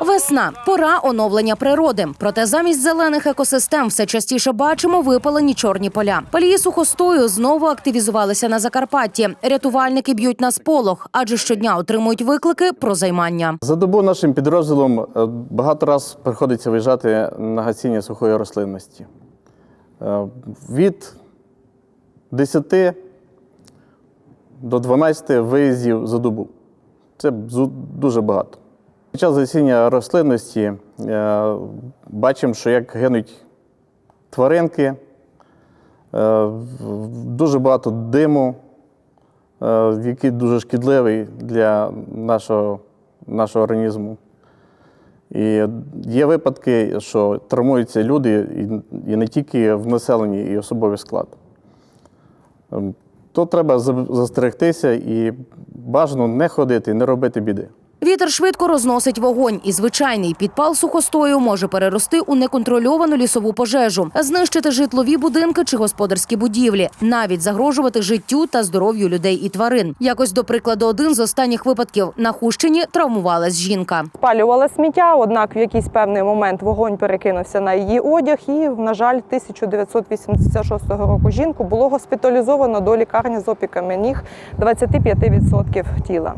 Весна пора оновлення природи. Проте замість зелених екосистем все частіше бачимо випалені чорні поля. Палії сухостою знову активізувалися на Закарпатті. Рятувальники б'ють на сполох, адже щодня отримують виклики про займання. За добу нашим підрозділом е, багато раз приходиться виїжджати на гасіння сухої рослинності. Е, Від 10 до 12 виїздів за добу. Це дуже багато. Під час засіння рослинності е, бачимо, що як гинуть тваринки, е, дуже багато диму, е, який дуже шкідливий для нашого, нашого організму. І є випадки, що травмуються люди і, не тільки в населенні, і особовий склад. Ем, То треба застерегтися і бажано не ходити, не робити біди. Вітер швидко розносить вогонь, і звичайний підпал сухостою може перерости у неконтрольовану лісову пожежу, знищити житлові будинки чи господарські будівлі, навіть загрожувати життю та здоров'ю людей і тварин. Якось до прикладу, один з останніх випадків на Хущині травмувалась жінка. спалювала сміття, однак в якийсь певний момент вогонь перекинувся на її одяг, і, на жаль, 1986 року жінку було госпіталізовано до лікарні з опіками ніг 25% тіла.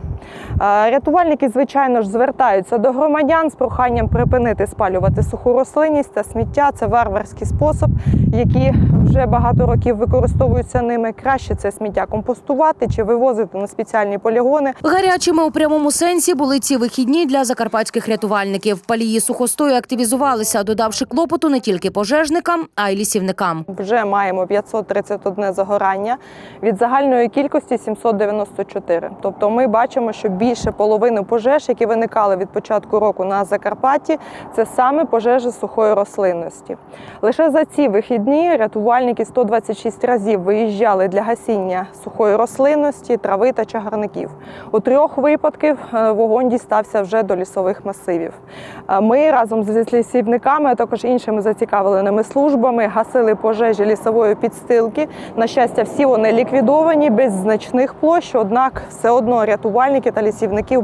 Рятувальники, звичайно ж, звертаються до громадян з проханням припинити спалювати суху рослинність та сміття. Це варварський спосіб, який вже багато років використовуються ними. Краще це сміття компостувати чи вивозити на спеціальні полігони. Гарячими у прямому сенсі були ці вихідні для закарпатських рятувальників. Палії сухостою активізувалися, додавши клопоту не тільки пожежникам, а й лісівникам. Вже маємо 531 загорання від загальної кількості 794. Тобто ми бачимо, що більше половини пожеж, які виникали від початку року на Закарпатті, це саме пожежі сухої рослинності. Лише за ці вихідні рятувальники 126 разів виїжджали для гасіння сухої рослинності, трави та чагарників. У трьох випадків е, вогонь дістався вже до лісових масивів. Е, Ми разом з лісівниками, а також іншими зацікавленими службами гасили пожежі лісової підстилки. На щастя, всі вони ліквідовані без значних площ. Однак, все одно рятувальники та лісівники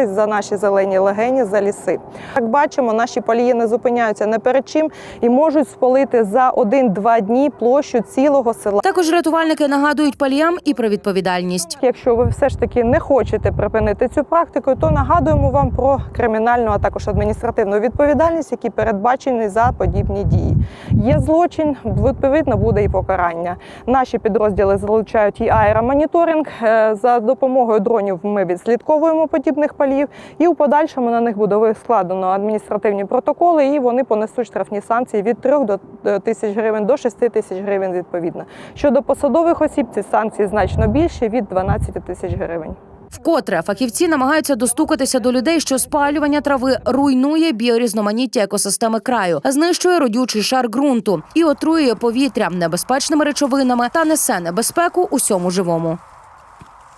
боролись за наші зелені легені, за ліси. Як бачимо, наші полії не зупиняються не перед чим і можуть спалити за один-два дні площу цілого села. Також рятувальники нагадують паліям і про відповідальність. Якщо ви все ж таки не хочете припинити цю практику, то нагадуємо вам про кримінальну, а також адміністративну відповідальність, які передбачені за подібні дії. Є злочин, відповідно буде і покарання. Наші підрозділи залучають і аеромоніторинг. Е, За допомогою дронів ми відслідковуємо подібних палів, і у подальшому на них буде складено адміністративні протоколи, і вони понесуть штрафні санкції від 3 до е, тисяч гривень до 6 тисяч гривень відповідно. Щодо посадових осіб, ці санкції значно більші від 12 тисяч гривень. Вкотре фахівці намагаються достукатися до людей, що спалювання трави руйнує біорізноманіття екосистеми краю, знищує родючий шар ґрунту і отруює повітря небезпечними речовинами та несе небезпеку усьому живому.